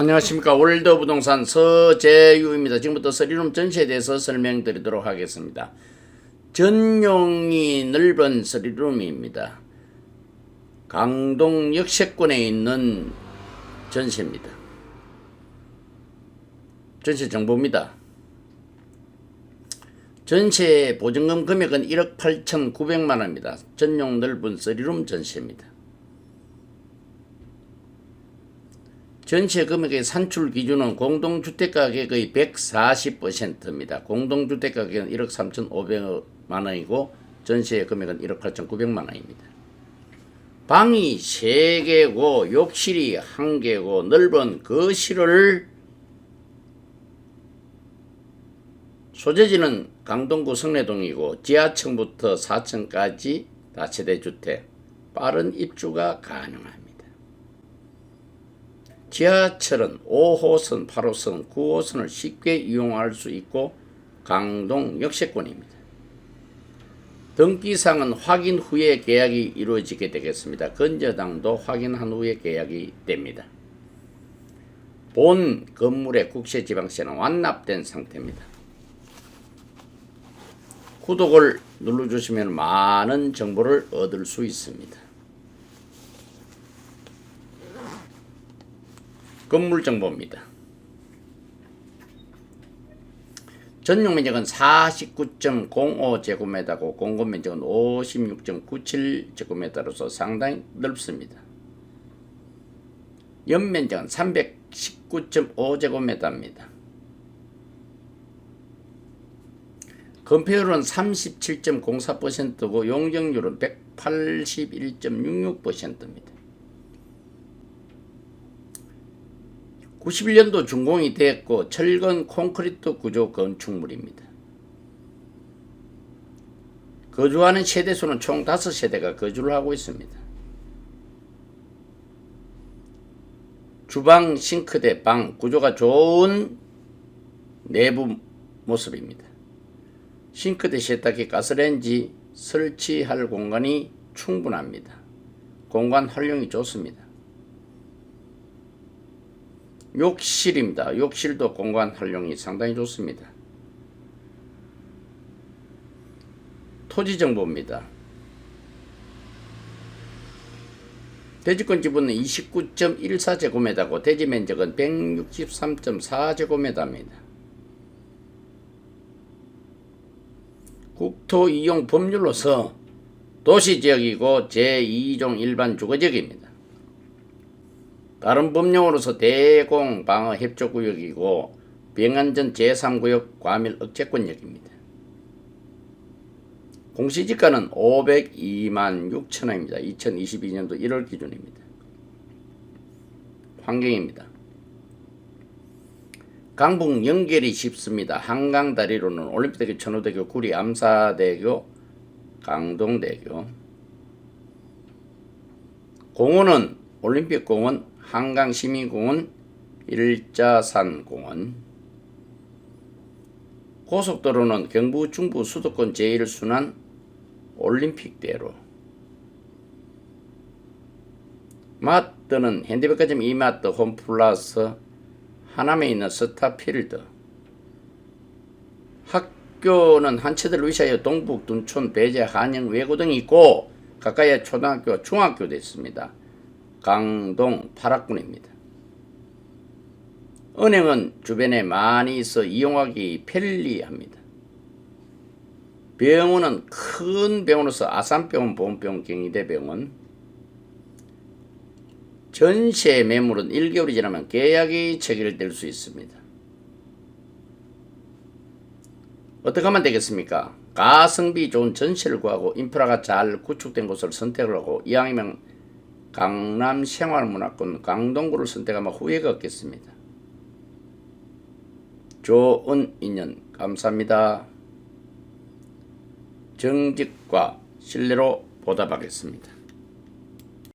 안녕하십니까 월드 부동산 서재유입니다. 지금부터 서리룸 전시에 대해서 설명드리도록 하겠습니다. 전용이 넓은 서리룸입니다. 강동 역세권에 있는 전시입니다. 전시 정보입니다. 전세 보증금 금액은 1억 8,900만 원입니다. 전용 넓은 서리룸 전시입니다. 전체 금액의 산출 기준은 공동주택 가격의 140%입니다. 공동주택 가격은 1억 3,500만 원이고 전세 금액은 1억 8,900만 원입니다. 방이 3개고 욕실이 1개고 넓은 거실을 소재지는 강동구 성내동이고 지하층부터 4층까지 다세대 주택 빠른 입주가 가능합니다. 지하철은 5호선, 8호선, 9호선을 쉽게 이용할 수 있고 강동 역세권입니다. 등기상은 확인 후에 계약이 이루어지게 되겠습니다. 건저당도 확인한 후에 계약이 됩니다. 본 건물의 국세지방세는 완납된 상태입니다. 구독을 눌러주시면 많은 정보를 얻을 수 있습니다. 건물 정보입니다. 전용 면적은 49.05제곱미터고 공급 면적은 56.97제곱미터로서 상당히 넓습니다. 연면적은 319.5제곱미터입니다. 건폐율은 37.04%고 용적률은 181.66%입니다. 91년도 준공이 됐고 철근 콘크리트 구조 건축물입니다. 거주하는 세대수는 총 5세대가 거주를 하고 있습니다. 주방, 싱크대, 방 구조가 좋은 내부 모습입니다. 싱크대, 세탁기, 가스레인지 설치할 공간이 충분합니다. 공간 활용이 좋습니다. 욕실입니다. 욕실도 공간 활용이 상당히 좋습니다. 토지 정보입니다. 대지권 지분은 29.14제곱미터고 대지 면적은 163.4제곱미터입니다. 국토 이용 법률로서 도시지역이고 제2종 일반 주거지역입니다. 다른 법령으로서 대공 방어 협조 구역이고 병안전 제3구역 과밀 억제권역입니다. 공시지가는 502만 6천 원입니다. 2022년도 1월 기준입니다. 환경입니다. 강북 연결이 쉽습니다. 한강다리로는 올림픽대교, 천호대교, 구리, 암사대교, 강동대교. 공원은 올림픽공원, 한강시민공원, 일자산공원. 고속도로는 경부 중부 수도권 제1순환 올림픽대로. 마트는 현대백화점 이마트 홈플러스 하남에 있는 스타필드. 학교는 한체들 위시하여 동북, 둔촌, 배제, 한영, 외고 등이 있고 가까이에 초등학교, 중학교도 있습니다. 강동 8학군입니다. 은행은 주변에 많이 있어 이용하기 편리합니다. 병원은 큰 병원으로서 아산병원, 보험병원, 경희대병원. 전세 매물은 1개월이 지나면 계약이 체결될 수 있습니다. 어떻게 하면 되겠습니까? 가성비 좋은 전세를 구하고 인프라가 잘 구축된 곳을 선택을 하고 이왕이면 강남 생활문화권 강동구를 선택하면 후회가 없겠습니다. 좋은 인연 감사합니다. 정직과 신뢰로 보답하겠습니다.